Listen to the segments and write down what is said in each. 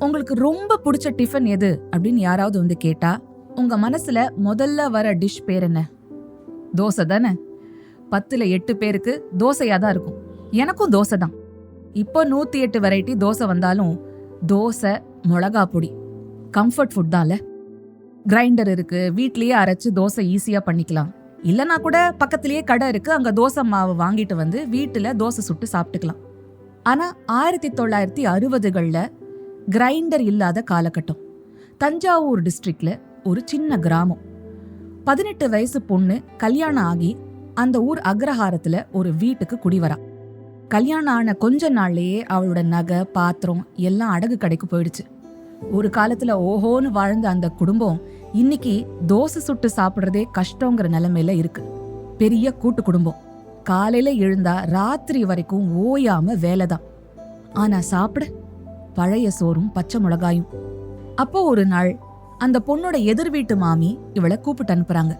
உங்களுக்கு ரொம்ப பிடிச்ச டிஃபன் எது அப்படின்னு யாராவது வந்து கேட்டா உங்க மனசுல முதல்ல வர டிஷ் பேர் என்ன? தோசை தானே? பத்துல எட்டு பேருக்கு தோசையா தான் இருக்கும். எனக்கும் தோசை தான். இப்போ நூத்தி எட்டு வெரைட்டி தோசை வந்தாலும் தோசை மிளகா பொடி கம்ஃபர்ட் ஃபுட் தான்ல. கிரைண்டர் இருக்கு வீட்லயே அரைச்சு தோசை ஈஸியா பண்ணிக்கலாம். இல்லைனா கூட பக்கத்திலேயே கடை இருக்கு அங்க தோசை மாவு வாங்கிட்டு வந்து வீட்டுல தோசை சுட்டு சாப்பிட்டுக்கலாம். ஆனா ஆயிரத்தி தொள்ளாயிரத்தி அறுபதுகள்ல கிரைண்டர் இல்லாத காலகட்டம். தஞ்சாவூர் டிஸ்ட்ரிக்ட்ல ஒரு சின்ன கிராமம். பதினெட்டு வயசு பொண்ணு கல்யாணம் ஆகி அந்த ஊர் அக்ரஹாரத்துல ஒரு வீட்டுக்கு குடிவரா. கல்யாணம் ஆன கொஞ்ச நாள்லயே அவளோட நகை பாத்திரம் எல்லாம் அடகு கடைக்கு போயிடுச்சு. ஒரு காலத்துல ஓஹோன்னு வாழ்ந்த அந்த குடும்பம் இன்னைக்கு தோசை சுட்டு சாப்பிட்றதே கஷ்டங்கிற நிலைமையில இருக்கு. பெரிய கூட்டு குடும்பம். காலையில எழுந்தா ராத்திரி வரைக்கும் ஓயாம வேலைதான். ஆனா சாப்பிட. பழைய சோறும் பச்சை மிளகாயும். அப்போ ஒரு நாள் அந்த பொண்ணோட எதிர் வீட்டு மாமி இவளை கூப்பிட்டு அனுப்புறாங்க.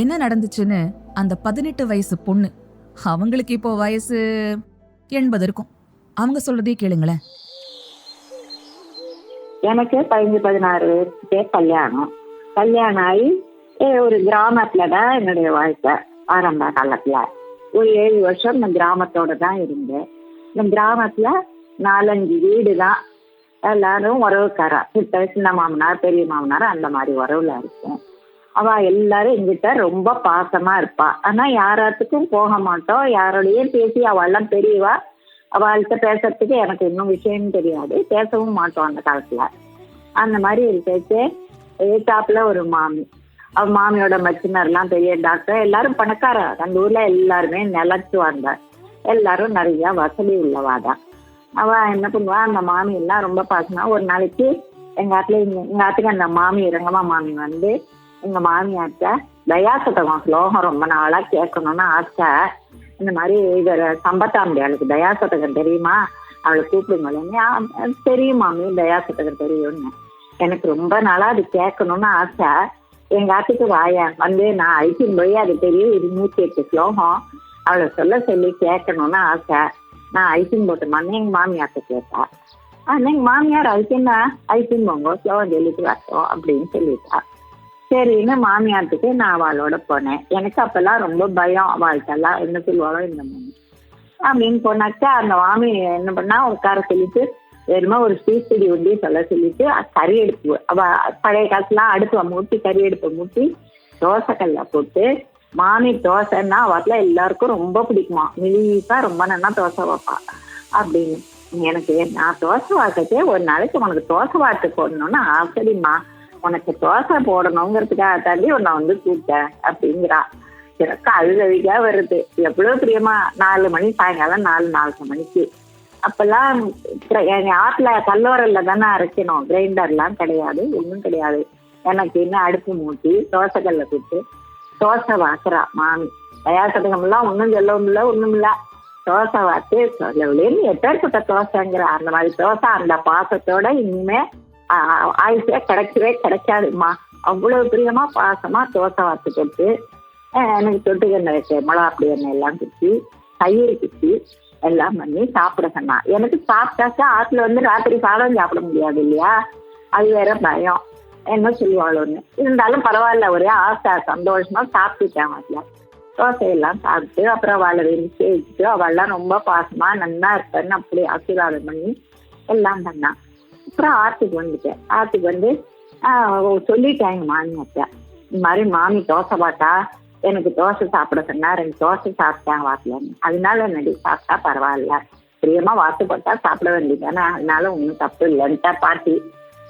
என்ன நடந்துச்சுன்னு அந்த பதினெட்டு வயசு பொண்ணு அவங்களுக்கு இப்போ வயசு எண்பது இருக்கும். அவங்க சொல்றதே கேளுங்களேன். எனக்கு பதினஞ்சு பதினாறு வயசுக்கே கல்யாணம். கல்யாணம் ஆகி ஒரு கிராமத்துல தான் என்னுடைய வாழ்க்கை ஆரம்ப காலத்துல. ஒரு ஏழு வருஷம் இந்த கிராமத்தோட தான் இருந்தேன். இந்த கிராமத்துல நாலஞ்சு வீடு தான் எல்லாரும் உறவுக்காரா? கிட்ட சின்ன மாமனார் பெரிய மாமனார் அந்த மாதிரி உறவுல இருக்கும். அவ எல்லாரும் எங்கிட்ட ரொம்ப பாசமா இருப்பா. ஆனா யாராத்துக்கும் போக மாட்டோம் யாரோடையும் பேசி அவெல்லாம் பெரியவா. அவள்கிட்ட பேசுறதுக்கு எனக்கு இன்னும் விஷயம் தெரியாது. பேசவும் மாட்டோம் அந்த காலத்துல. அந்த மாதிரி இருக்கச்சு ஏத்தாப்புல ஒரு மாமி. அவ மாமியோட மச்சினர்லாம் பெரிய டாக்டர். எல்லாரும் பணக்காரா அந்த ஊர்ல எல்லாருமே நிலச்சுவாங்க. எல்லாரும் நிறைய வசதி உள்ளவாதான். அவ என்ன பண்ணுவா அந்த மாமி எல்லாம் ரொம்ப பாசமா ஒரு நாளைக்கு எங்க ஆத்துல எங்க எங்க ஆத்துக்கு அந்த மாமி இறங்கமா மாமி வந்து எங்க மாமியார்ட்ட தயாசதகம் ஸ்லோகம் ரொம்ப நாளா கேட்கணும்னு ஆசை. இந்த மாதிரி இவர் சம்பத்தாம்பியாளுக்கு தயாசதகம் தெரியுமா? அவளை கூப்பிடுங்களேன்னு தெரியும் மாமி தயாசதகம் தெரியும்னு. எனக்கு ரொம்ப நாளா அது கேட்கணும்னு ஆசை. எங்க ஆத்துக்கு வாயா வந்து நான் அழிக்கும் போய் அது தெரியும். இது நூத்தி எட்டு ஸ்லோகம் அவளை சொல்ல சொல்லி கேட்கணும்னு ஆசை. நான் போட்டுமா போட்டுமான்னு எங்க மாமியார்கிட்ட கேட்டா ஆனா எங்க மாமியார் ஐசின்னா ஐசிங் போங்கோ ஸ்லோவா சொல்லிட்டு வரட்டும் அப்படின்னு சொல்லிட்டா. சரின்னு மாமியார்த்துக்கு நான் அவளோட போனேன். எனக்கு அப்பெல்லாம் ரொம்ப பயம் அவள்கிட்டலாம் என்ன சொல்லுவாளோ இந்த மாதிரி அப்படின்னு போனாக்கா அந்த மாமி என்ன பண்ணா உட்கார சொல்லிட்டு வெறுமா ஒரு ஸ்பீச்சடி உண்டி சொல்ல சொல்லிட்டு கறி எடுப்பு அவ பழைய காலத்துலாம் அடுப்பை மூட்டி கறி எடுப்பை மூட்டி தோசைக்கல்ல போட்டு மாமி தோசைன்னா அவத்துல எல்லாருக்கும் ரொம்ப பிடிக்குமா? மெலிசா ரொம்ப நல்லா தோசை வைப்பா. அப்படின்னு. எனக்கு நான் தோசை வாக்கச்சே ஒரு நாளைக்கு உனக்கு தோசை வாட்டு போடணும்னு ஆசைடிம்மா. உனக்கு தோசை போடணுங்கிறதுக்காக தாண்டி உன்னை வந்து கூப்பிட்டேன் அப்படிங்கிறா. எனக்கு அழுகழுகா வருது. எவ்வளவு பிரியமா? நாலு மணி சாயங்காலம் நாலு நாலரை மணிக்கு. அப்பெல்லாம் கிர- ஆத்துல கல்லோரல்ல தானே அரைக்கணும். கிரைண்டர்லாம் கிடையாது ஒன்றும் கிடையாது. எனக்கு இன்னும் அடுப்பு மூட்டி தோசைக்கல்ல கூட்டு தோசை வாக்குறா. மாமி. தயாசதகம் ஒன்றும் சொல்லவும் இல்லை ஒன்றும் இல்லை தோசை வாத்து சொல்லவில்லைன்னு எப்பேற்பட்ட தோசைங்கிற அந்த மாதிரி தோசை அந்த பாசத்தோட இனிமே ஆ- ஆயுசே கிடைக்கவே கிடைக்காதும்மா. அவ்வளவு பிரியமா பாசமா தோசை வாத்து போட்டு எனக்கு தொட்டுக்கண்ணை எண்ணெய் மிளகா அப்படி எண்ணெய் எல்லாம் குச்சி தயிர் குத்தி எல்லாம் பண்ணி சாப்பிட சொன்னா. எனக்கு சாப்பிட்டாக்கா ஆத்துல வந்து ராத்திரி சாதம் சாப்பிட முடியாது இல்லையா? அது வேற பயம். என்ன சொல்லுவாளோன்னு. இருந்தாலும் பரவாயில்ல ஒரே ஆசை சந்தோஷமா சாப்பிட்டுட்டேன் அதுல தோசையெல்லாம் சாப்பிட்டு அப்புறம் அவளை வெளிச்சு வச்சுட்டு அவள்லாம் ரொம்ப பாசமா நன்னா இருப்பேன்னு அப்படி ஆசீர்வாதம் பண்ணி எல்லாம் பண்ணான் அப்புறம் ஆத்துக்கு வந்துட்டேன். ஆத்துக்கு வந்து சொல்லிட்டேன் எங்க மாமியார்ட்ட. இந்த மாதிரி மாமி தோசை பார்த்தா எனக்கு தோசை சாப்பிட சொன்னா ரெண்டு தோசை சாப்பிட்டேன் வாக்கலன்னு அதனால நடி சாப்பிட்டா பரவாயில்ல. பிரியமா வாசப்பட்டா சாப்பிட வேண்டியதானே அதனால ஒன்றும் தப்பு இல்லைன்ட்டா பாட்டி.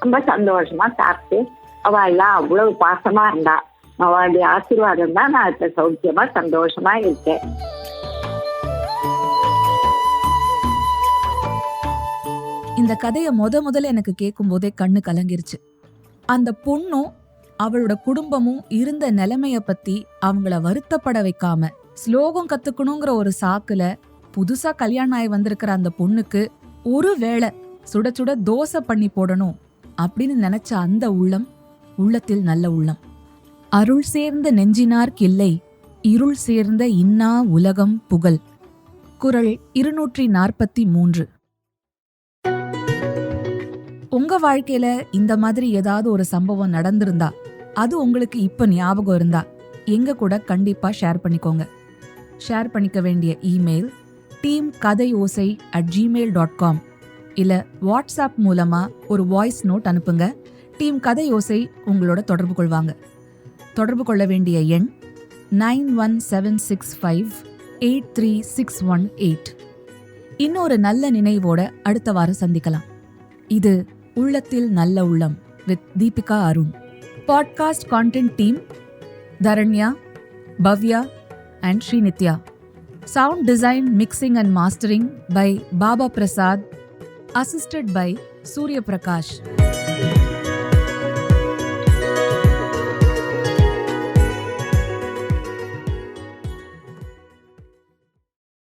ரொம்ப சந்தோஷமா சாப்பிட்டு அவ எல்லாம் அவ்வளவு பாசமா இருந்தா. அவளுடைய ஆசீர்வாதம் தான் நான் இப்ப சௌக்கியமா சந்தோஷமா இருக்கேன். இந்த கதையை முத முதல்ல எனக்கு கேட்கும் போதே கண்ணு கலங்கிருச்சு. அந்த பொண்ணும் அவளோட குடும்பமும் இருந்த நிலைமைய பத்தி அவங்கள வருத்தப்பட வைக்காம ஸ்லோகம் கத்துக்கணுங்கிற ஒரு சாக்குல புதுசா கல்யாணம் ஆகி வந்திருக்கிற அந்த பொண்ணுக்கு ஒரு வேளை சுட சுட தோசை பண்ணி போடணும் அப்படின்னு நினைச்ச அந்த உள்ளம் உள்ளத்தில் நல்ல உள்ளம். அருள் சேர்ந்த நெஞ்சினார்க் இல்லை இருள் சேர்ந்த இன்னா உலகம் புகழ். குரல் இருநூற்றி நாற்பத்தி மூன்று. உங்க வாழ்க்கையில இந்த மாதிரி ஏதாவது ஒரு சம்பவம் நடந்திருந்தா அது உங்களுக்கு இப்ப ஞாபகம் இருந்தா எங்க கூட கண்டிப்பா ஷேர் பண்ணிக்கோங்க. ஷேர் பண்ணிக்க வேண்டிய இமெயில் டீம் கதை ஓசை அட் ஜிமெயில் டாட் காம் இல்ல வாட்ஸ்அப் மூலமா ஒரு வாய்ஸ் நோட் அனுப்புங்க. டீம் கதை யோசை உங்களோட தொடர்பு கொள்வாங்க. தொடர்பு கொள்ள வேண்டிய எண் nine one seven six five eight three six one eight. இன்னொரு நல்ல நினைவோட அடுத்த வாரம் சந்திக்கலாம். இது உள்ளத்தில் நல்ல உள்ளம் with Deepika Arun. Podcast content team Dharanya Bhavya and Srinithya. Sound design mixing and mastering by Baba Prasad assisted by Surya Prakash.